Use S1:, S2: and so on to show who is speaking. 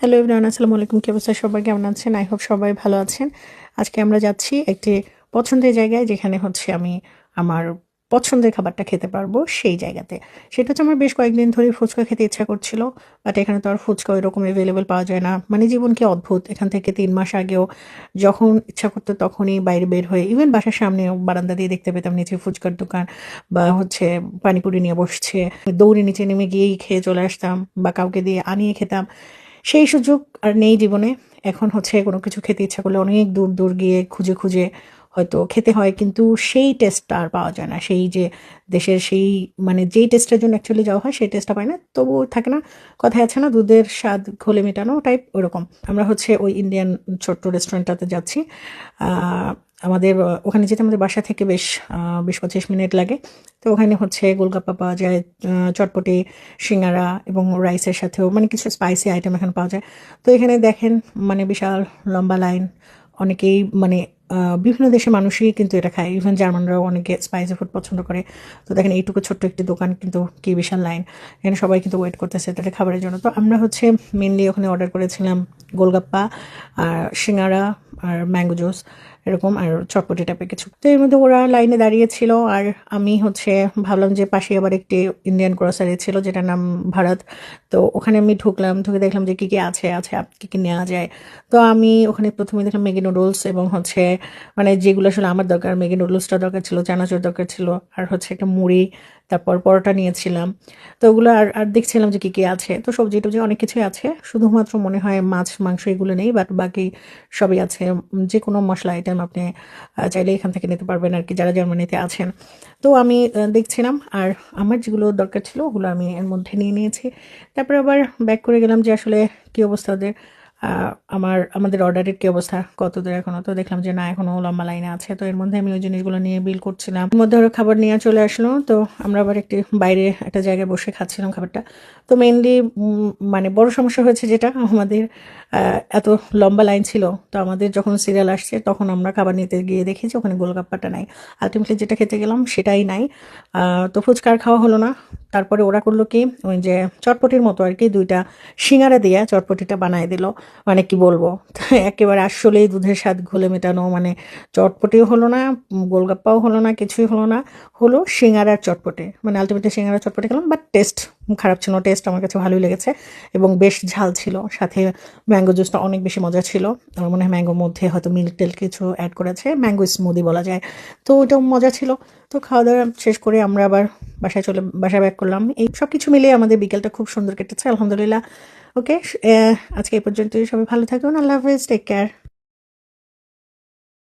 S1: Hello everyone আসসালামু আলাইকুম কি অবস্থা? সবাই কেমন আছেন? আই হোপ সবাই ভালো আছেন। আজকে আমরা যাচ্ছি একটি পছন্দের জায়গায়, যেখানে হচ্ছে আমি আমার পছন্দের খাবারটা খেতে পারব সেই জায়গাতে। সেটা হচ্ছে আমার বেশ কয়েকদিন ধরে ফুচকা খেতে ইচ্ছা করছিল বাট এখানে তো আর ফুচকা ওইরকম অ্যাভেলেবেল পাওয়া যায় না। মানে জীবন কি অদ্ভুত। এখান থেকে তিন মাস আগেও যখন ইচ্ছা করতো তখনই বাইরে বের হয়ে ইভেন বাসার সামনেও বারান্দা দিয়ে দেখতে পেতাম নিচে ফুচকার দোকান বা হচ্ছে পানিপুরি নিয়ে বসছে। দৌড়ে নিচে নেমে গিয়েই খেয়ে চলে আসতাম বা কাউকে দিয়ে আনিয়ে খেতাম। সেই সুযোগ আর নেই জীবনে। এখন হচ্ছে কোনো কিছু খেতে ইচ্ছা করলে অনেক দূর দূর গিয়ে খুঁজে খুঁজে হয়তো খেতে হয়, কিন্তু সেই টেস্টটা আর পাওয়া যায় না। সেই যে দেশের সেই মানে যেই টেস্টের জন্য অ্যাকচুয়ালি যাওয়া হয়, সেই টেস্টটা পায় না। তবু থাকে না, কথায় আছে না, দুধের স্বাদ ঘোলে মেটানো টাইপ ওরকম। আমরা হচ্ছে ওই ইন্ডিয়ান ছোট্ট রেস্টুরেন্টটাতে যাচ্ছি আমাদের ওখানে যেতে আমাদের বাসা থেকে বেশ বিশ পঁচিশ মিনিট লাগে। তো ওখানে হচ্ছে গোলগাপ্পা পাওয়া যায় চটপটি, সিঙ্গারা এবং রাইসের সাথেও মানে কিছু স্পাইসি আইটেম এখানে পাওয়া যায়। তো এখানে দেখেন মানে বিশাল লম্বা লাইন অনেকেই মানে বিভিন্ন দেশের মানুষই কিন্তু এটা খায়। ইভেন জার্মানরাও অনেকে স্পাইসি ফুড পছন্দ করে। তো দেখেন, এইটুকু ছোট্ট একটি দোকান কিন্তু কি বিশাল লাইন এখানে সবাই কিন্তু ওয়েট করতেছে তাদের খাবারের জন্য। তো আমরা হচ্ছে মেনলি ওখানে অর্ডার করেছিলাম গোলগাপ্পা, আর সিঙ্গারা, আর ম্যাঙ্গো জুস এরকম আর চটপটি টাইপের কিছু। তো এর মধ্যে ওরা লাইনে দাঁড়িয়েছিল আর আমি হচ্ছে ভাবলাম যে পাশে আবার একটি ইন্ডিয়ান গ্রোসারি ছিল যেটার নাম ভারত। তো ওখানে আমি ঢুকলাম, ঢুকে দেখলাম যে কী কী আছে আছে কী কী নেওয়া যায়। তো আমি ওখানে প্রথমে দেখলাম ম্যাগি নুডলস এবং হচ্ছে মানে যেগুলো আসলে আমার দরকার ম্যাগি নুডলসটা দরকার ছিল, চানাচুর দরকার ছিল, আর হচ্ছে একটা মুড়ি তারপর পরোটা নিয়েছিলাম। তো ওগুলো আর আর দেখছিলাম যে কী কী আছে। তো সবজি টবজি অনেক কিছুই আছে। শুধুমাত্র মনে হয় মাছ, মাংস এগুলো নেই বাট বাকি সবই আছে। যে কোনো মশলা আইটেম আপনি চাইলে এখান থেকে নিতে পারবেন আর কি, যারা জার্মানিতে আছেন। তো আমি দেখছিলাম আর আমার যেগুলো দরকার ছিল, ওগুলো আমি এর মধ্যে নিয়ে নিয়েছি। তারপরে আবার ব্যাক করে গেলাম যে আসলে কী অবস্থা ওদের। আমার, আমাদের অর্ডারের কি অবস্থা? কত দূর এখনও? তো দেখলাম যে না, এখনও লম্বা লাইনে আছে। তো এর মধ্যে আমি ওই জিনিসগুলো নিয়ে বিল করছিলাম। এর মধ্যে ওরা খাবার নিয়ে চলে আসলো। তো আমরা আবার একটি বাইরে একটা জায়গায় বসে খাচ্ছিলাম খাবারটা। তো মেইনলি মানে বড় সমস্যা হয়েছে যেটা, আমাদের এত লম্বা লাইন ছিল। তো আমাদের যখন সিরিয়াল আসছে, তখন আমরা খাবার নিতে গিয়ে দেখি যে ওখানে গোলগাপ্পাটা নাই। আলটিমেটলি যেটা খেতে গেলাম সেটাই নাই। তো ফুচকার খাওয়া হলো না। তারপরে ওরা করল কি? ওই যে চটপটির মতো আর কি দুইটা সিঙ্গারা দিয়ে চটপটিটা বানায় দিল। মানে কি বলব? একেবারে আসলেই দুধের স্বাদ ঘোলে মেটানো। মানে চটপটিও হলো না, গোলগাপ্পাও হলো না, কিছুই হলো না। হলো সিঙ্গারার চটপটে। মানে আলটিমেটলি সিঙ্গারার চটপটে খেলাম বাট টেস্ট খারাপ ছিল। টেস্ট আমার কাছে ভালোই লেগেছে এবং বেশ ঝাল ছিল। সাথে ম্যাঙ্গো জুসটা অনেক বেশি মজা ছিল। আমার মনে হয় ম্যাঙ্গোর মধ্যে হয়তো মিল্ক টেল কিছু অ্যাড করেছে। ম্যাঙ্গো স্মুদি বলা যায়। তো ওইটাও মজা ছিল। তো খাওয়া দাওয়া শেষ করে আমরা আবার বাসায় চলে, বাসায় ব্যাক করলাম। এই সব কিছু মিলে আমাদের বিকেলটা খুব সুন্দর কেটেছে, আলহামদুলিল্লাহ। ওকে আজকে এই পর্যন্তই। সবাই ভালো থাকুন। আল্লাহ হাফেজ। Take care